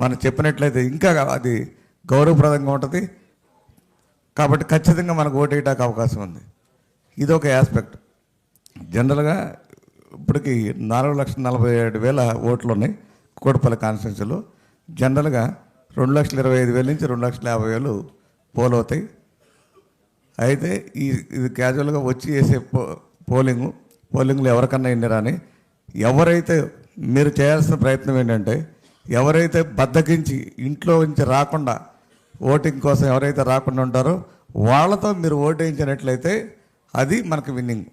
మనం చెప్పినట్లయితే ఇంకా అది గౌరవప్రదంగా ఉంటుంది. కాబట్టి ఖచ్చితంగా మనకు ఓటేయడానికి అవకాశం ఉంది. ఇది ఒక ఆస్పెక్ట్ జనరల్గా ఇప్పటికి నాలుగు లక్షల నలభై ఏడు వేల ఓట్లు ఉన్నాయి కోటపల్లి కాన్స్టిట్యున్సీలో. జనరల్గా రెండు లక్షల ఇరవై ఐదు వేల నుంచి రెండు లక్షల యాభై వేలు పోల్ అవుతాయి. అయితే ఈ ఇది క్యాజువల్గా వచ్చి చేసే పో పోలింగ్ పోలింగ్లో ఎవరికన్నా ఎన్ని రాని ఎవరైతే మీరు చేయాల్సిన ప్రయత్నం ఏంటంటే ఎవరైతే బద్దకించి ఇంట్లో నుంచి రాకుండా ఓటింగ్ కోసం ఎవరైతే రాకుండా ఉంటారో వాళ్ళతో మీరు ఓటేయించినట్లయితే అది మనకు విన్నింగ్.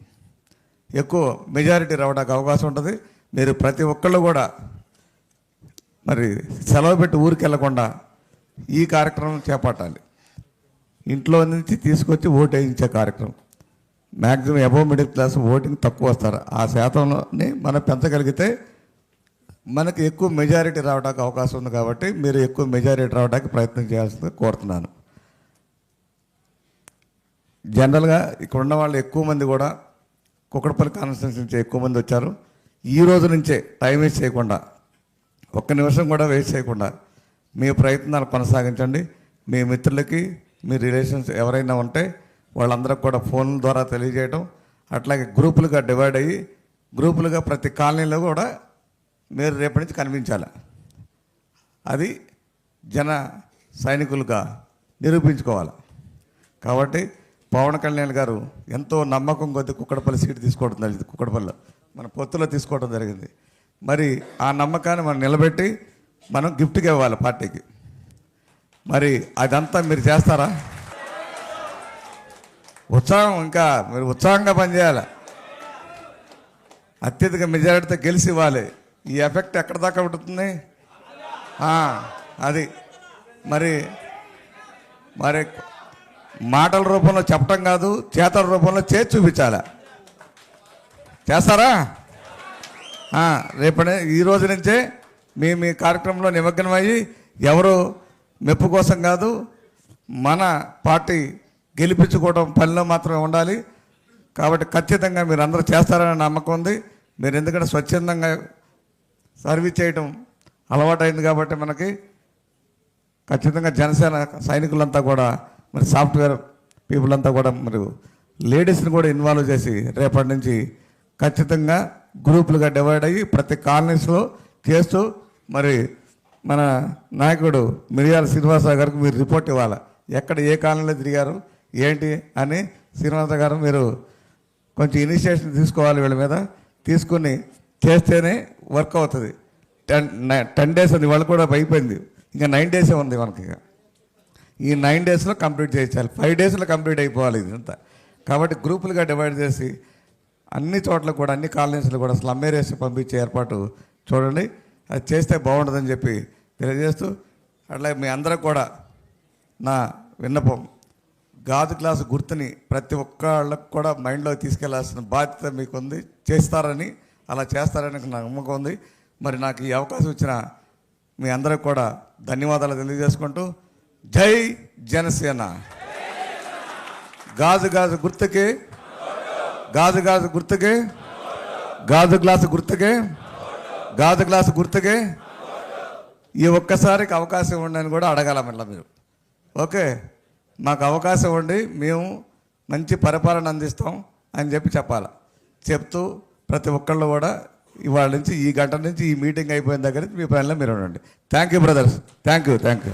ఎక్కువ మెజారిటీ రావడానికి అవకాశం ఉంటుంది. మీరు ప్రతి ఒక్కళ్ళు కూడా మరి సెలవు పెట్టి ఊరికి వెళ్ళకుండా ఈ కార్యక్రమం చేపట్టాలి. ఇంట్లో నుంచి తీసుకొచ్చి ఓటు వేయించే కార్యక్రమం. Maximum above middle class voting తక్కువ వస్తారు. ఆ శాతంలోని మనం పెంచగలిగితే మనకి ఎక్కువ మెజారిటీ రావడానికి అవకాశం ఉంది కాబట్టి మీరు ఎక్కువ మెజారిటీ రావడానికి ప్రయత్నం చేయాల్సింది కోరుతున్నాను. జనరల్గా ఇక్కడ ఉన్న వాళ్ళు ఎక్కువ మంది కూడా కుక్కడపల్లి కాన్స్టిట్యూన్సీ నుంచి ఎక్కువ మంది వచ్చారు. ఈ రోజు నుంచే టైం వేస్ట్ చేయకుండా ఒక్క నిమిషం కూడా వేస్ట్ చేయకుండా మీ ప్రయత్నాలు కొనసాగించండి. మీ మిత్రులకి మీ రిలేషన్స్ ఎవరైనా ఉంటే వాళ్ళందరికి కూడా ఫోన్ల ద్వారా తెలియజేయడం అట్లాగే గ్రూపులుగా డివైడ్ అయ్యి గ్రూపులుగా ప్రతి కాలనీలో కూడా మీరు రేపటి నుంచి కనిపించాలి? అది జన సైనికులుగా నిరూపించుకోవాలి? కాబట్టి పవన్ కళ్యాణ్ గారు ఎంతో నమ్మకం కొద్ది కుక్కడపల్లి సీటు తీసుకోవడం జరిగింది కుక్కడపల్లి. మన పొత్తులో తీసుకోవడం జరిగింది. మరి ఆ నమ్మకాన్ని మనం నిలబెట్టి మనం గిఫ్ట్గా ఇవ్వాలి పార్టీకి. మరి అదంతా మీరు చేస్తారా? ఉత్సాహం ఇంకా మీరు ఉత్సాహంగా పనిచేయాలి. అత్యధిక మెజారిటీతో గెలిచి ఇవ్వాలి. ఈ ఎఫెక్ట్ ఎక్కడ దాకా ఉంటుంది? అది. మరి మరి మాటల రూపంలో చెప్పటం కాదు చేతల రూపంలో చేసి చూపించాలి? చేస్తారా? రేపటి ఈ రోజు నుంచే మీ మీ కార్యక్రమంలో నిమగ్నమయ్యి ఎవరు మెప్పు కోసం కాదు మన పార్టీ గెలిపించుకోవడం పనిలో మాత్రమే ఉండాలి. కాబట్టి ఖచ్చితంగా మీరు అందరూ చేస్తారనే నమ్మకం ఉంది. మీరు ఎందుకంటే స్వచ్ఛందంగా సర్వీస్ చేయడం అలవాటైంది కాబట్టి మనకి ఖచ్చితంగా జనసేన సైనికులంతా కూడా మరి సాఫ్ట్వేర్ పీపుల్ అంతా కూడా మరి లేడీస్ని కూడా ఇన్వాల్వ్ చేసి రేపటి నుంచి ఖచ్చితంగా గ్రూపులుగా డివైడ్ అయ్యి ప్రతి కాలనీస్లో చేస్తూ మరి మన నాయకుడు మిరియాల శ్రీనివాసరావు గారికి మీరు రిపోర్ట్ ఇవ్వాలి? ఎక్కడ ఏ కాలనీలో తిరిగారు ఏంటి అని శ్రీనివాసరావు గారు మీరు కొంచెం ఇనిషియేషన్ తీసుకోవాలి వీళ్ళ మీద తీసుకుని చేస్తేనే వర్క్ అవుతుంది. టెన్ టెన్ డేస్ ఉంది వాళ్ళు కూడా అయిపోయింది. ఇంకా నైన్ డేసే ఉంది మనకి ఇక. ఈ నైన్ డేస్లో కంప్లీట్ చేయించాలి. ఫైవ్ డేస్లో కంప్లీట్ అయిపోవాలి ఇదంతా. కాబట్టి గ్రూపులుగా డివైడ్ చేసి అన్ని చోట్ల కూడా అన్ని కాలనీస్లో కూడా స్లమ్ ఏరియాస్ పంపించే ఏర్పాటు చూడండి. అది చేస్తే బాగుంటుందని చెప్పి తెలియజేస్తూ అట్లాగే మీ అందరూ కూడా నా విన్నపం. గాజు గ్లాసు గుర్తుని ప్రతి ఒక్కళ్ళకు కూడా మైండ్లో తీసుకెళ్ళాల్సిన బాధ్యత మీకు ఉంది చేస్తారని అలా చేస్తారని నాకు నమ్మకం ఉంది. మరి నాకు ఈ అవకాశం ఇచ్చిన మీ అందరికి కూడా ధన్యవాదాలు తెలియజేసుకుంటూ జై జనసేన. గాజు గాజు గుర్తుకి గాజు గాజు గుర్తుకి గాజు గ్లాసు గుర్తుకే గాజు గ్లాసు గుర్తుకే. ఈ ఒక్కసారికి అవకాశం ఉండని కూడా అడగాల మళ్ళీ మీరు. ఓకే మాకు అవకాశం ఉండి మేము మంచి పరిపాలన అందిస్తాం అని చెప్పి చెప్పాలి. చెప్తూ ప్రతి ఒక్కళ్ళు కూడా ఇవాళ నుంచి ఈ గంట నుంచి ఈ మీటింగ్ అయిపోయిన దగ్గర నుంచి మీ పనిలో మీరు ఉండండి. Thank you brothers thank you thank you